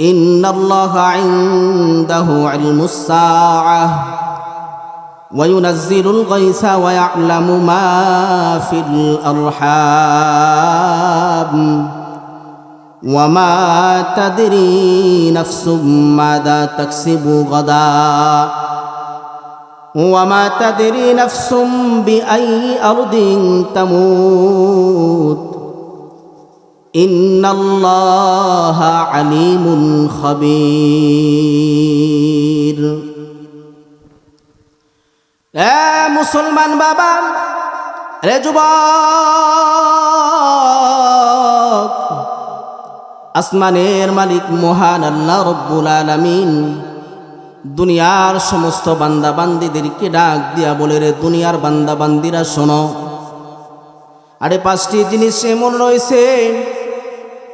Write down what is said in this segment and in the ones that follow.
إن الله عنده علم الساعة وينزل الغيث ويعلم ما في الأرحام وما تدري نفس ماذا تكسب غدا وما تدري نفس بأي أرض تموت ইন্নাল্লাহা আলিমুন খবীর। মুসলমান বাবা, রে যুব আসমানের মালিক মহান আল্লাহ রব্বুল আলমিন, দুনিয়ার সমস্ত বান্দাবান্দিদেরকে ডাক দিয়া বলে রে দুনিয়ার বান্দাবান্দিরা শোনো। আরে পাঁচটি জিনিস এমন রয়েছে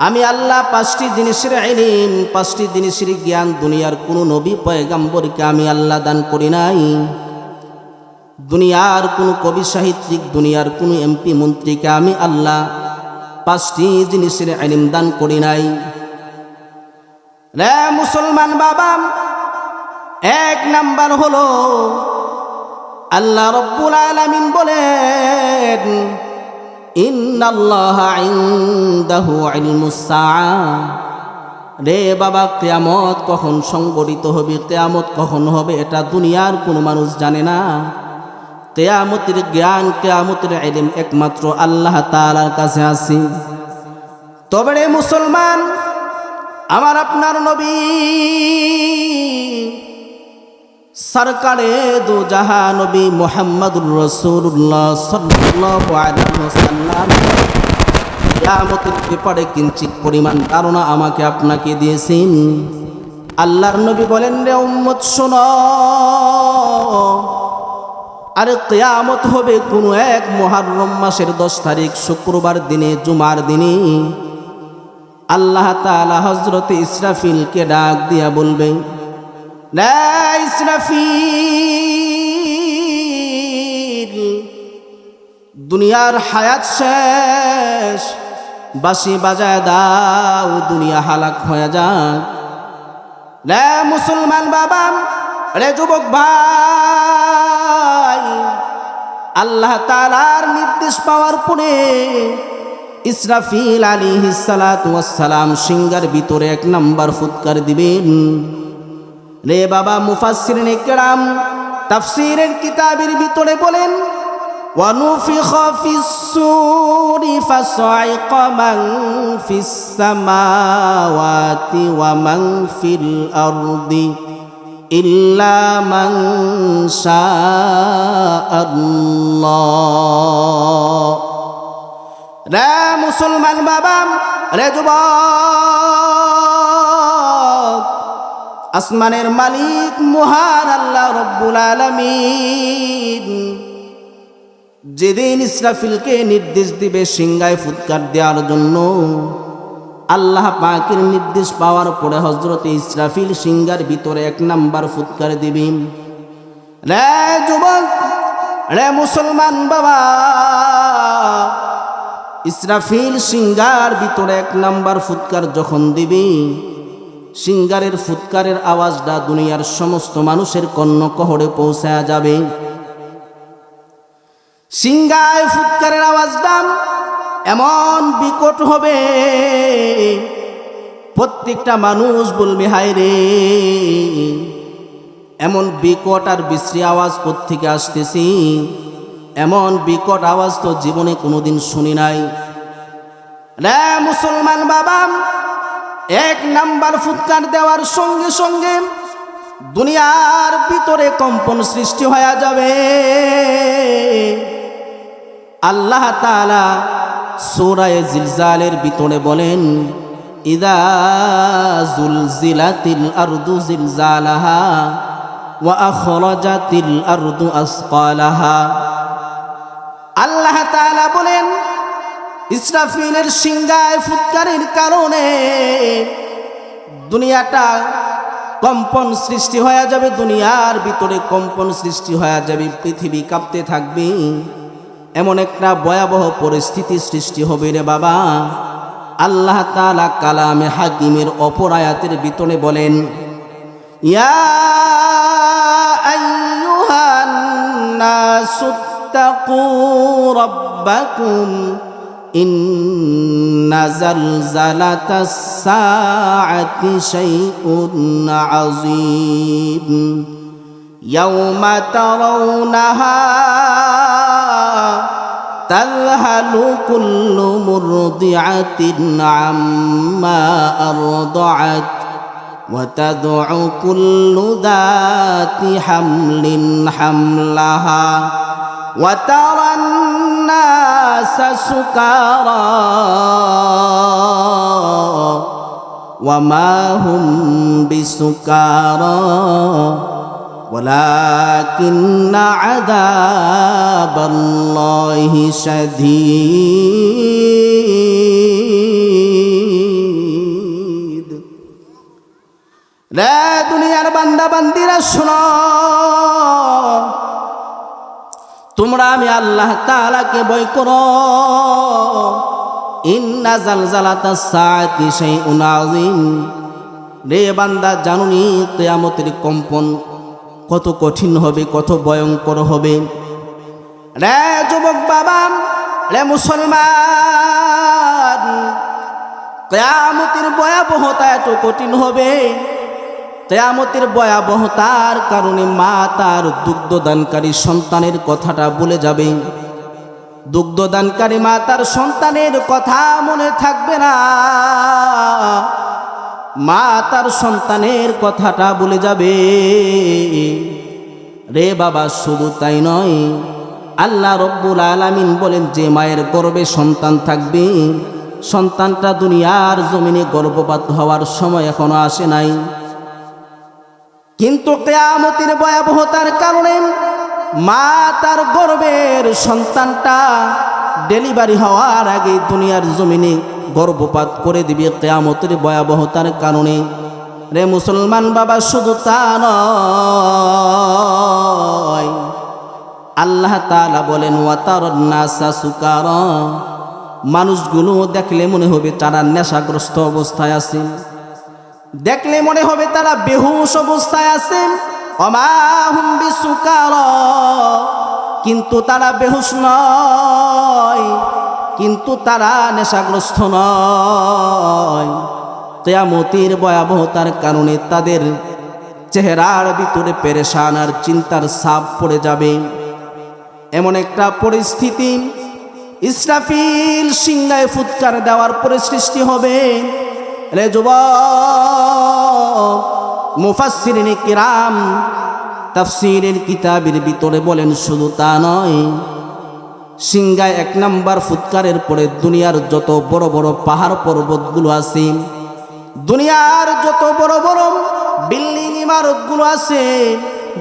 আমি আল্লাহ পাঁচটি জিনিসের আইলিম পাঁচটি জিনিসের জ্ঞান দুনিয়ার কোনো নবী, পয়গাম্বরকে আমি আল্লাহ দান করি নাই। দুনিয়ার কোনো কবি সাহিত্যিক, দুনিয়ার কোনো এমপি মন্ত্রীকে আমি আল্লাহ পাঁচটি জিনিসের আইলিম দান করি নাই। রে মুসলমান বাবা, এক নাম্বার হলো, আল্লাহ রব্বুল আলামিন বলেন রে বাবা, কেয়ামত কখন সংগঠিত হবে, কেয়ামত কখন হবে, এটা দুনিয়ার কোনো মানুষ জানে না। কেয়ামতের জ্ঞান, কেয়ামতের ইলম একমাত্র আল্লাহ তাআলার কাছে আছে। তবে রে মুসলমান, আমার আপনার নবী সরকারে দু জাহা নবী মোহাম্মদুর রসুল্লাহ কিঞ্চিত পরিমাণ ধারণা আমাকে আপনাকে দিয়েছেন। আল্লাহর নবী বলেন, রে উম্মত, শোনো। আরে কেয়ামত হবে কোনো এক মহারম মাসের দশ তারিখ, শুক্রবার দিনে, জুমার দিনে। আল্লাহ তাআলা হজরত ইসরাফিলকে ডাক দিয়া বলবে দুনিয়ার হায়াত শেষ বাসি বাজায় দাও, দুনিয়া হালাক হয়ে যাক। রে মুসলমান বাবা, রে যুবক ভাই, আল্লাহ তালার নির্দেশ পাওয়ার পরে ইসরাফিল আলী সালাম সিঙ্গার ভিতরে এক নাম্বার ফুৎকার দিবেন। রে বাবা মুফাসসিরিন কেরাম তাফসীরের কিতাবের ভিতরে বলেন ونفخ في السور فصعق من في السماوات ومن في الأرض إلا من شاء الله রে মুসলমান বাবা রে যুবক আসমানের মালিক মহান আল্লাহ রব্বুল আলমিন। যেদিন ইসরাফিলকে নির্দেশ দিবে সিংগায় ফুৎকার দেওয়ার জন্য, আল্লাহ পাকের নির্দেশ পাওয়ার পরে হজরত ইসরাফিল সিংগার ভিতরে এক নাম্বার ফুৎকার দিবি রে যুবক, রে মুসলমান বাবা, ইসরাফিল সিঙ্গার ভিতরে এক নাম্বার ফুৎকার যখন দিবি সিঙ্গারের ফুৎকারের আওয়াজটা দুনিয়ার সমস্ত মানুষের কর্ণ কহরে পৌঁছায়া যাবে। সিঙ্গায় ফুৎকারের আওয়াজটা এমন বিকট হবে। প্রত্যেকটা মানুষ বলবে, হায় রে! এমন বিকট আর বিশ্রী আওয়াজ কোত্থেকে আসতেছি? এমন বিকট আওয়াজ তো জীবনে কোনোদিন শুনি নাই। রে মুসলমান বাবা এক নাম্বার ফুৎকার দেওয়ার সঙ্গে সঙ্গে দুনিয়ার ভিতরে কম্পন সৃষ্টি হয়ে যাবে। আল্লাহ তালা সোরায় জিলজালের ভিতরে বলেন আল্লাহ তাআলা বলেন ইসরাফিলের সিংগায় ফুৎকারের কারণে দুনিয়াটা কম্পন সৃষ্টি হয়ে যাবে, দুনিয়ার ভিতরে কম্পন সৃষ্টি হয়ে যাবে, পৃথিবী কাঁপতে থাকবে। এমন একটা ভয়াবহ পরিস্থিতি সৃষ্টি হবে রে বাবা। আল্লাহ তালা কালামে হাকিমের অপর আয়াতের ভিতরে বলেন, ইয়া إن زلزلة الساعة شيء عظيم. يوم ترونها تذهل كل مرضعة عما أرضعت وتدع كل ذات حمل حملها. وترى الناس سكارى وما هم بسكارى ولكن عذاب الله شديد রে দুনিয়ার বান্দা বান্দিরা শোনো তোমরা আমি আল্লাহ তাআলাকে ভয় করো। ইন্না জালজালাতা সাআতি শাইউন আযীম। রে বান্দা, জানুনি কিয়ামতের কম্পন কত কঠিন হবে, কত ভয়ঙ্কর হবে। রে যুবক বাবা, রে মুসলমান, কেয়ামতের ভয়াবহতা এত কঠিন হবে। কেয়ামতের ভয়াবহতার কারণে মা তার দুগ্ধদানকারী সন্তানের কথাটা বলে যাবে। দুগ্ধদানকারী মা তার সন্তানের কথা মনে থাকবে না। মা তার সন্তানের কথাটা বলে যাবে। রে বাবা, শুধু তাই নয়, আল্লাহ রব্বুল আলামিন বলেন, যে মায়ের গর্বে সন্তান থাকবে, সন্তানটা দুনিয়ার জমিনে গর্ভপাত হওয়ার সময় এখনও আসে নাই। কিন্তু কেয়ামতির ভয়াবহতার কারণে মা তার গর্বের সন্তানটা ডেলিভারি হওয়ার আগে দুনিয়ার জমিনে গর্ভপাত করে দিবে কেয়ামতের ভয়াবহতার কারণে। রে মুসলমান বাবা, শুধু তা আল্লাহ তালা বলেন সুকার মানুষগুলো দেখলে মনে হবে তারা নেশাগ্রস্ত অবস্থায় আছে। দেখলে মনে হবে তারা বেহুশ অবস্থায় আছেন অমাহুম্বি সুকার কিন্তু তারা বেহুশ নয়, কিন্তু তারা নেশাগ্রস্ত নয়। কেয়ামতির ভয়াবহতার কারণে তাদের চেহারার ভিতরে পেরেশান আর চিন্তার সাপ পড়ে যাবে। এমন একটা পরিস্থিতি ইসরাফিল সিংহায় ফুৎকার দেওয়ার পরে সৃষ্টি হবে। রে যুবক, মুফাসসিরিনে কিরাম তাফসিরের কিতাবের ভিতরে বলেন শুধু তা নয় সিংগায় এক নাম্বার ফুৎকারের পরে দুনিয়ার যত বড় বড় পাহাড় পর্বতগুলো আছে, দুনিয়ার যত বড় বড় বিল্ডিং ইমারতগুলো আছে,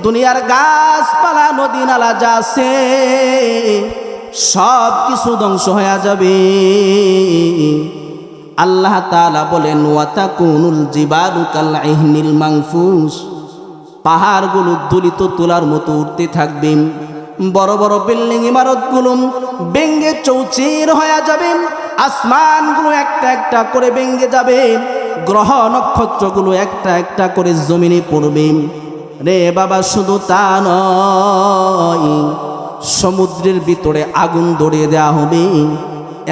দুনিয়ার গাছপালা, নদী, নালা যা আছে সব কিছু ধ্বংস হয়ে যাবে। আল্লাহ তালা বলেন, ওয়াতাকুনুল জিবালু কাল ইহনিল মাংফুস। পাহাড়গুলো দুলিত তোলার মতো উঠতে থাকবে। বড় বড় বিল্ডিং ইমারতগুলো বেঙ্গে চৌচির হয়ে যাবে। আসমানগুলো একটা একটা করে বেঙ্গে যাবে। গ্রহ নক্ষত্রগুলো একটা একটা করে জমিনে পড়বে। রে বাবা, শুধু তা নয়, সমুদ্রের ভিতরে আগুন ধরিয়ে দেওয়া হবে।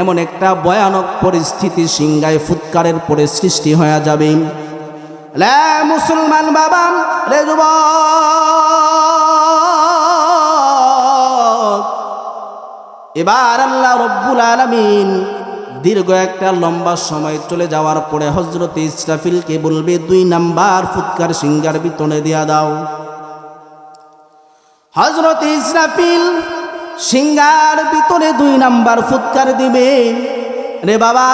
এমন একটা ভয়ানক পরিস্থিতি সিংগায় ফুৎকারের পরে সৃষ্টি হয়ে যাবে। মুসলমান বাবা রে এবার আল্লাহ রব্বুল আলমিন দীর্ঘ একটা লম্বা সময় চলে যাওয়ার পরে হজরত ইসরাফিলকে বলবে, দুই নাম্বার ফুৎকার সিঙ্গার বিতনে দিয়া দাও। হজরত ইসরাফিল সিঙ্গার ভিতরে দুই নাম্বার ফুৎকার দিবে। রে বাবা,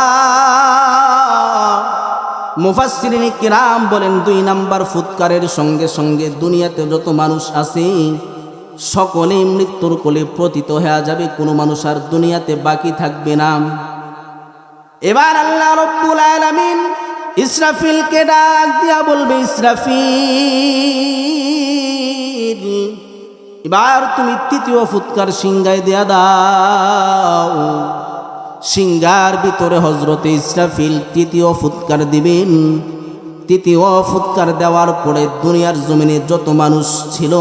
মুফাসসিরিন কিরাম বলেন, দুই নাম্বার ফুৎকারের সঙ্গে সঙ্গে দুনিয়াতে যত মানুষ আছে সকলে মৃত্যুর কোলে পতিত হয়ে যাবে, কোনো মানুষ আর দুনিয়াতে বাকি থাকবে না। এবার আল্লাহ রব্বুল আলামিন ইসরাফিলকে ডাক দিয়া বলবে, ইসরাফিল এবার তুমি তৃতীয় ফুৎকার সিংগায় দেয়া দাও। সিঙ্গার ভিতরে হজরতে ইসরাফিল তৃতীয় ফুৎকার দিবেন। তৃতীয় ফুৎকার দেওয়ার পরে দুনিয়ার জমিনে যত মানুষ ছিল,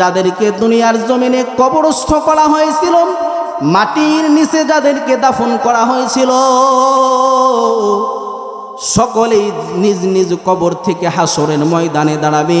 যাদেরকে দুনিয়ার জমিনে কবরস্থ করা হয়েছিল, মাটির নিচে যাদেরকে দাফন করা হয়েছিল, সকলেই নিজ নিজ কবর থেকে হাসরের ময়দানে দাঁড়াবে।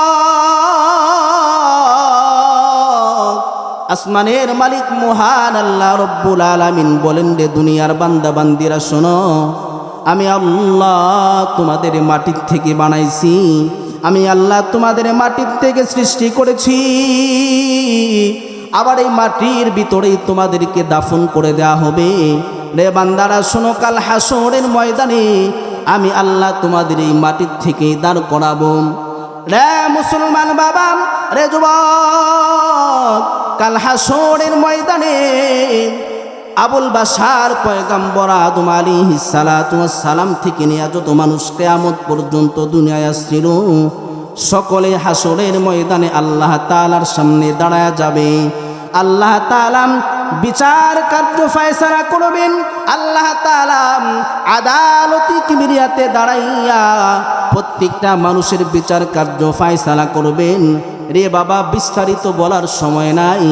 আসমানের মালিক মহান আল্লাহ রব্বুল আলামিন বলেন রে দুনিয়ার বান্দা বান্দিরা শোনো, আমি আল্লাহ তোমাদের মাটির থেকে বানাইছি, আমি আল্লাহ তোমাদের মাটির থেকে সৃষ্টি করেছি, আবার এই মাটির ভিতরেই তোমাদেরকে দাফন করে দেয়া হবে। রে বান্দারা, শোনো, কাল হাসরের ময়দানে আমি আল্লাহ তোমাদের এই মাটির থেকে দাঁড় করাবো। রে মুসলমান বাবা, রে যুবক, কাল হাসরের ময়দানে আবুল বাসার পয়গাম্বর আদম আলী সালাম থেকে নিয়ে যত মানুষ কেয়ামত পর্যন্ত দুনিয়ায় আসছিল, সকলে হাসরের ময়দানে আল্লাহ তালার সামনে দাঁড়ায় যাবে। আল্লাহ তালাম বিচার কার্য ফয়সালা করবেন, আল্লাহ তালাম আদালতি কিমিরিয়াতে দাঁড়াইয়া প্রত্যেকটা মানুষের বিচার কার্য ফায়সালা করবেন। রে বাবা, বিস্তারিত বলার সময় নাই।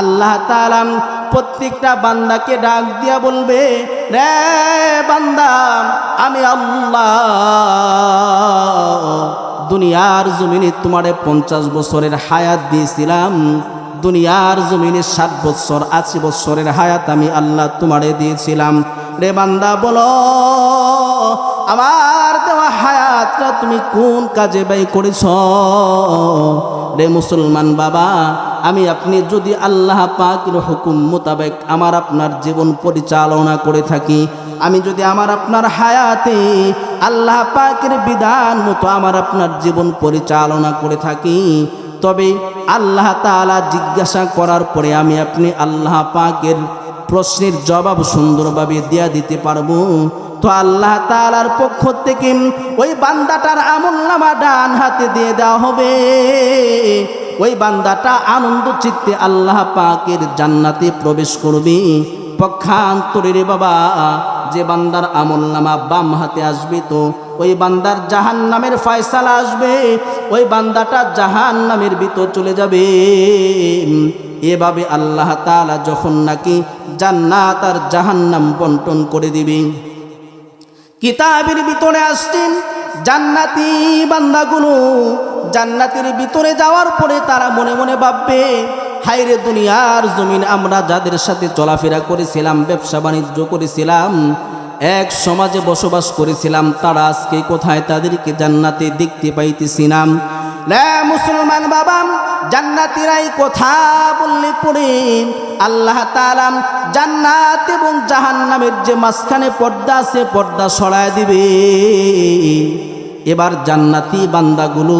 আল্লাহ তালাম প্রত্যেকটা বান্দাকে ডাক দিয়া বলবে, রে বান্দা, আমি আল্লাহ, দুনিয়ার জমিনে তোমারে পঞ্চাশ বছরের হায়াত দিয়েছিলাম। দুনিয়ার জমিনে ষাট বছর আশি বছরের হায়াত আমি আল্লাহ তোমারে দিয়েছিলাম। রে বান্দা, বলো, আমার দেওয়া হায়াতটা তুমি কোন কাজে ব্যয় করেছ? রে মুসলমান বাবা, আমি আপনি যদি আল্লাহ পাকের হুকুম মোতাবেক আমার আপনার জীবন পরিচালনা করে থাকি, আমি যদি আমার আপনার হায়াতে আল্লাহ পাকের বিধান মতো আমার আপনার জীবন পরিচালনা করে থাকি তবে আল্লাহ তাআলা জিজ্ঞাসা করার পরে আমি আপনি আল্লাহ পাকের প্রশ্নের জবাব সুন্দরভাবে দেয়া দিতে পারব। তো আল্লাহ তালার পক্ষ থেকে ওই বান্দাটার আমল নামা ডান হাতে দিয়ে দেওয়া হবে। ওই বান্দাটা আনন্দ চিত্তে আল্লাহ পাকের জান্নাতে প্রবেশ করবে। পক্ষান্তরের বাবা, যে বান্দার আমল নামা বাম হাতে আসবে তো, ওই বান্দার জাহান নামের ফয়সালা আসবে, ওই বান্দাটা জাহান নামের ভিতর চলে যাবে। এভাবে আল্লাহ তাআলা যখন নাকি জান্নাত আর জাহান্নাম বন্টন করে দিবে। কিতাবের ভিতরে আসছেন জান্নাতি বান্দাগুলো। জান্নাতের ভিতরে যাওয়ার পরে তারা মনে মনে ভাববে হাইরে দুনিয়ার জমিন আমরা যাদের সাথে চলাফেরা করেছিলাম, ব্যবসা বাণিজ্য করেছিলাম, এক সমাজে বসবাস করেছিলাম, তারা আজকে কোথায় তাদেরকে জান্নাতে দেখতে পাইতেছিলাম। মুসলমান বাবা, জান্নাতিরাই কথা বললে পড়ে। আল্লাহ তালাম জান্নাত এবং জাহান্নামের যে মাঝখানে পর্দা আছে, পর্দা সরায় দিবে। এবার জান্নাতি বান্দাগুলো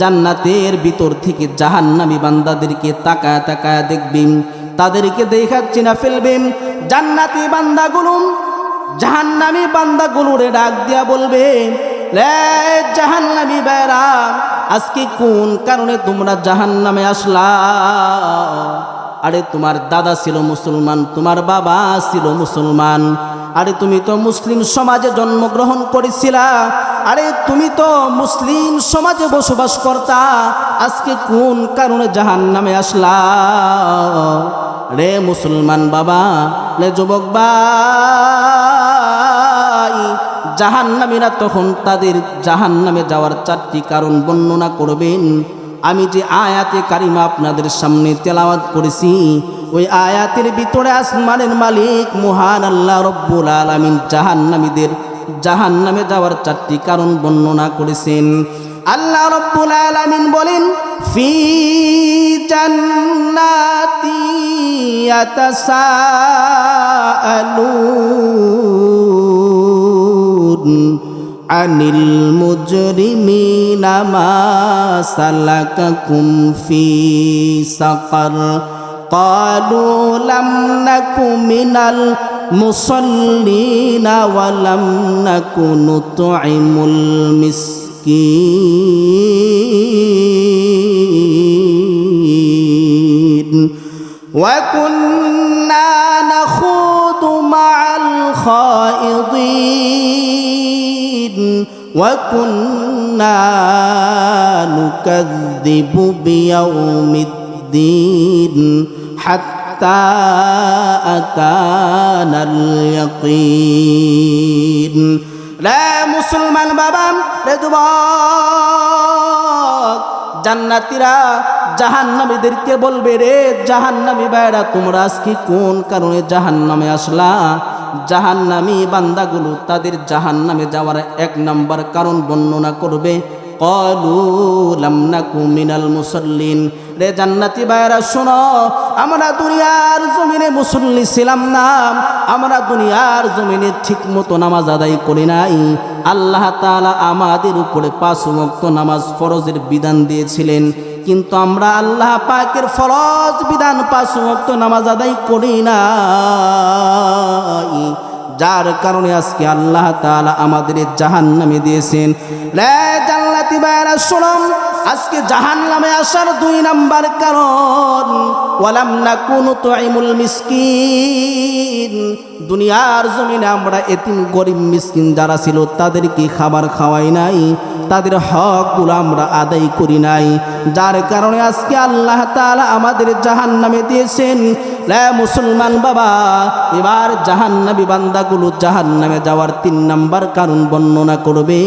জান্নাতের ভিতর থেকে জাহান্নামি বান্দাদেরকে তাকায় তাকায় দেখবেন। তাদেরকে দেখাচ্ছি না ফেলবেন। জান্নাতি বান্দাগুলো জাহান্নামি বান্দাগুলোরে ডাক দিয়া বলবে জাহান্নামি বেড়া, আজকে কোন কারণে তোমরা জাহান্নামে আসলা? আরে তোমার দাদা ছিল মুসলমান, তোমার বাবা ছিল মুসলমান। আরে তুমি তো মুসলিম সমাজে জন্মগ্রহণ করেছিলা। আরে তুমি তো মুসলিম সমাজে বসবাস করতা। আজকে কোন কারণে জাহান নামে আসলা? রে মুসলমান বাবা, রে যুবক ভাই, জাহান্নামীরা তখন তাদের জাহান্নামে যাওয়ার চারটি কারণ বর্ণনা করবেন। আমি যে আয়াতে কারিমা আপনাদের সামনে তেলাওয়াত করেছি, ওই আয়াতের ভিতরে আসমানের মালিক মহান আল্লাহ রব্বুল আলমিন জাহান্নামীদের, জাহান্নামে যাওয়ার চারটি কারণ বর্ণনা করেছেন। আল্লাহ রব্বুল আলমিন বলেন, ফি জান্নাতি ইয়াতাসাআলুন عن المجرمين ما سلككم في سقر قالوا لم نك من المصلين ولم نك نطعم المسكين وكنا نخوض مع الخائضين وكنا نكذب بيوم الدين حتى أتانا اليقين لا مسلمان بابا রেজবাক জান্নাতীরা জাহান্নামীদেরকে বলবে রে জাহান্নামী ভাইরা তোমরা আজকে কোন কারণে জাহান্নামে আসলা জাহান্নামী বান্দাগুলো তাদের জাহান্নামে যাওয়ার এক নাম্বার কারণ বর্ণনা করবে, কলু লামনাকু মিনাল রে জান্নাতি ভাইরা শোনো, আমরা দুনিয়ার জমিনে মুসল্লি ছিলাম না, আমরা দুনিয়ার জমিনে ঠিক মতো নামাজ আদায় করি নাই। আল্লাহ তাআলা আমাদের উপরে পাঁচ ওয়াক্ত নামাজ ফরজের বিধান দিয়েছিলেন। কিন্তু আমরা আল্লাহ পাকের ফরজ বিধান পাঁচ ওয়াক্ত নামাজ আদায় করি না যার কারণে আজকে আল্লাহ তাআলা আমাদের জাহান নামে দিয়েছেন জান্নাতি ভাইরা শোনম আজকে জাহান নামে আসার দুই নাম্বার কারণ, ওয়ালাম না কোন তোয়াইমুল মিসকিন। দুনিয়ার জমিনে আমরা এতিম গরিব মিসকিন যারা ছিল, তাদেরকে খাবার খাওয়াই নাই, তাদের হকগুলো আমরা আদায় করি নাই। যার কারণে আজকে আল্লাহ তালা আমাদের জাহান নামে দিয়েছেন মুসলমান বাবা, এবার জাহান্নামী বান্দাগুলো জাহান্নামে যাওয়ার তিন নাম্বার কারণ বর্ণনা করবে।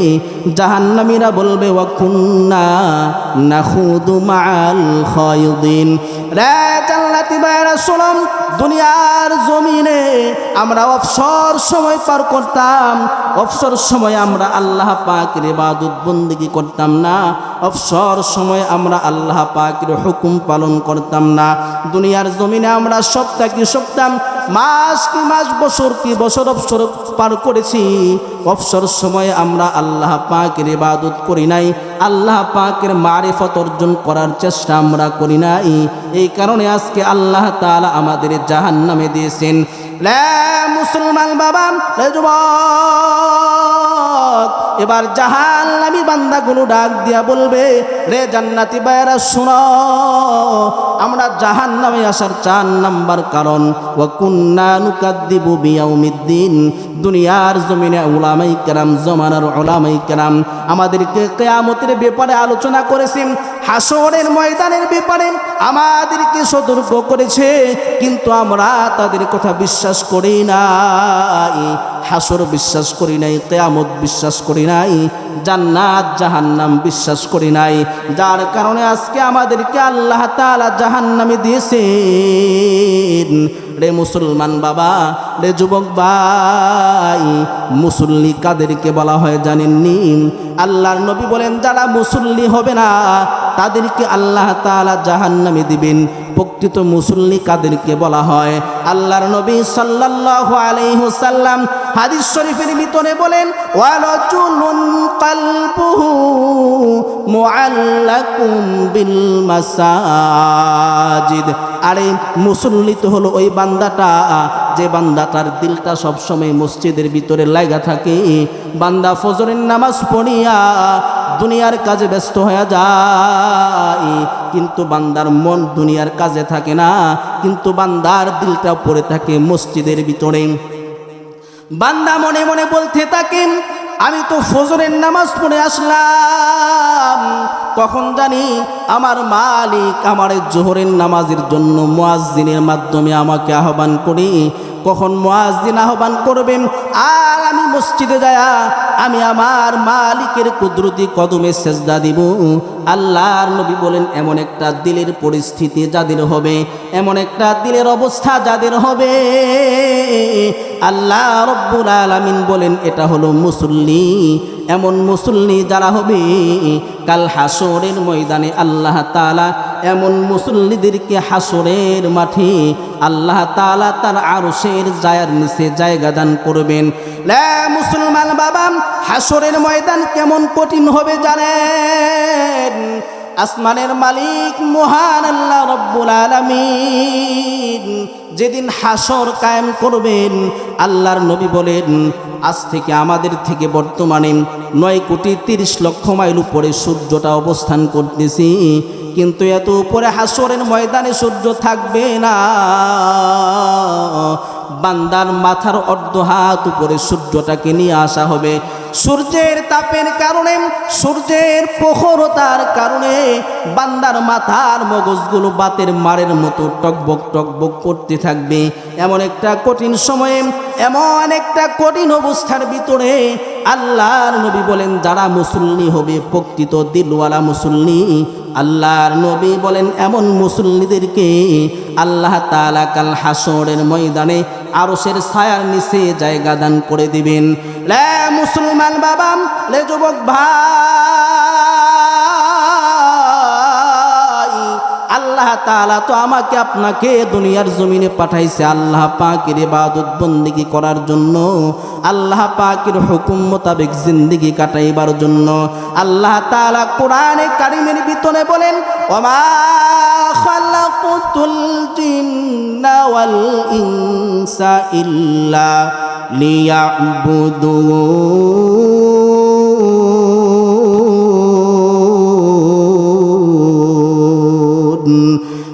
জাহান্নামীরা বলবে ওয়াকুন্না নাখুদু মাল খায়ুদিন। রে জান্নাতি বাইরা শুনম দুনিয়ার জমিনে আমরা অবসর সময় পার করতাম। অবসর সময় আমরা আল্লাহ পাকের ইবাদত বন্দিগি করতাম না। অবসর সময় আমরা আল্লাহ পাকের হুকুম পালন করতাম না। দুনিয়ার জমিনে আমরা সপ্তাহ কি সপ্তাহ, মাস কি মাস, বছর কি বছর অবসর পার করেছি। অবসর সময় আমরা আল্লাহ পাকের ইবাদত করি নাই। আল্লাহ পাকের মারিফত অর্জন করার চেষ্টা আমরা করি নাই। এই কারণে আজকে আল্লাহ তাআলা আমাদের জাহান নামে দিয়েছেন মুসলমান বাবা এবার জাহান নামি বান্দাগুলো ডাক দিয়া বলবে, রে জান্নাতি বাইরা শুনো, আমরা জাহান নামে আসার চার নাম্বার কারণ ও কুন্না নুকাদ্দিবু বিয়াউমিদ্দিন, দুনিয়ার জমিনে ওলামাই কেরাম, জমানার ওলামাই কেরাম, আমাদেরকে কেয়ামতের ব্যাপারে আলোচনা করেছেন, হাসরের ময়দানের ব্যাপারে আমাদেরকে সতর্ক করেছে, কিন্তু আমরা তাদের কথা বিশ্বাস করি নাই, হাসর বিশ্বাস করি নাই, কেয়ামত বিশ্বাস করি নাই জান্নাত জাহান্নাম বিশ্বাস করি নাই। যার কারণে আজকে আমাদেরকে আল্লাহ তালা জাহান্নামে দিয়েছেন। রে মুসলমান বাবা, রে যুবক ভাই, মুসল্লি কাদেরকে বলা হয় জানেননি আল্লাহর নবী বলেন, যারা মুসল্লি হবে না, তাদেরকে আল্লাহ তাআলা জাহান্নামে দিবেন। প্রকৃত মুসল্লি কাদেরকে বলা হয় আল্লাহর নবী সাল্লাল্লাহু আলাইহি সাল্লাম হাদিস শরীফের ভিতরে বলেন, ওয়ারাজুলুন কালবুহু মুআল্লাকুম বিল মাসাজিদ। আরে মুসল্লি তো হলো ওই বান্দাটা। যে বান্দাটার দিলটা সবসময় মসজিদের ভিতরে লাগা থাকে। বান্দা ফজরের নামাজ পড়িয়া দুনিয়ার কাজে ব্যস্ত হয়ে যায়। কিন্তু বান্দার মন দুনিয়ার কাজে থাকে না। কিন্তু বান্দার দিলটা পড়ে থাকে মসজিদের ভিতরে। বান্দা মনে মনে বলতে থাকেন আমি তো ফজরের নামাজ পড়ে আসলাম। কখন জানি আমার মালিক আমার জোহরের নামাজের জন্য মুয়াজ্জিনের মাধ্যমে আমাকে আহ্বান করি। কখন মুয়াজ্জিন আহ্বান করবেন? আর আমি মসজিদে যায়া আমি আমার মালিকের কুদরতি কদমে সেজদা দিব। আল্লাহর নবী বলেন, এমন একটা দিলের পরিস্থিতি যাদের হবে, এমন একটা দিলের অবস্থা যাদের হবে। আল্লাহ রব্বুল আলামিন বলেন, এটা হলো মুসল্লি, এমন মুসল্লি যারা হবে, কাল হাসরের ময়দানে আল্লাহ তাআলা এমন মুসল্লিদেরকে হাসরের মাঠে আল্লাহ তালা তার আরশের জায়ার নিচে জায়গা দান করবেন। মুসলমান বাবা, হাসরের ময়দান কেমন কঠিন হবে জানেন? আসমানের মালিক মহান আল্লাহ রব্বুল আলামিন। যেদিন হাসর কায়েম করবেন, আল্লাহর নবী বলেন, আজ থেকে আমাদের থেকে বর্তমানে নয় কোটি তিরিশ লক্ষ মাইল উপরে সূর্যটা অবস্থান করতেছি, কিন্তু এত উপরে হাসরের ময়দানে সূর্য থাকবে না। বান্দার মাথার অর্ধ হাত উপরে সূর্যটাকে নিয়ে আসা হবে। সূর্যের তাপের কারণে, সূর্যের প্রখরতার কারণে বান্দার মাথার মগজগুলো বাতের মারের মতো টকবক টকবক করতে থাকবে। এমন একটা কঠিন সময়ে, এমন একটা কঠিন অবস্থার ভিতরে আল্লাহর নবী বলেন, যারা মুসল্লি হবে, প্রকৃত দিলওয়ালা মুসল্লি। আল্লাহর নবী বলেন, এমন মুসল্লিদেরকে আল্লাহ তাআলা কাল হাসরের ময়দানে আরশের ছায়ার নিচে জায়গা দান করে দিবেন। লে মুসলমান বাবা, লে যুবক ভাই, আল্লাহ তাআলা তো আমাকে আপনাকে দুনিয়ার জমিনে পাঠাইছে। আল্লাহ পাকের ইবাদত বন্দিগি করার জন্য, আল্লাহ পাকের হুকুম মোতাবেক জিন্দিগি কাটাইবার জন্য। আল্লাহ তাআলা কোরআনে কারিমের ভিতরে বলেন, ওমা খালাকুতুল জিন্না ওয়াল ইনসা ইল্লা লিয়াবুদুন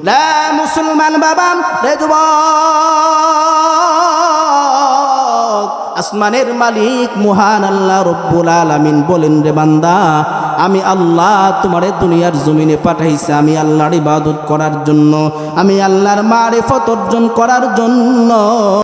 লা মুসলমান বাবা আসমানের মালিক, মুহান আল্লাহ রব্বুল আলামিন বলেন, রে বান্দা, আমি আল্লাহ তোমারে দুনিয়ার জমিনে পাঠাইছে, আমি আল্লাহর ইবাদত করার জন্য, আমি আল্লাহর মারিফত অর্জন করার জন্য।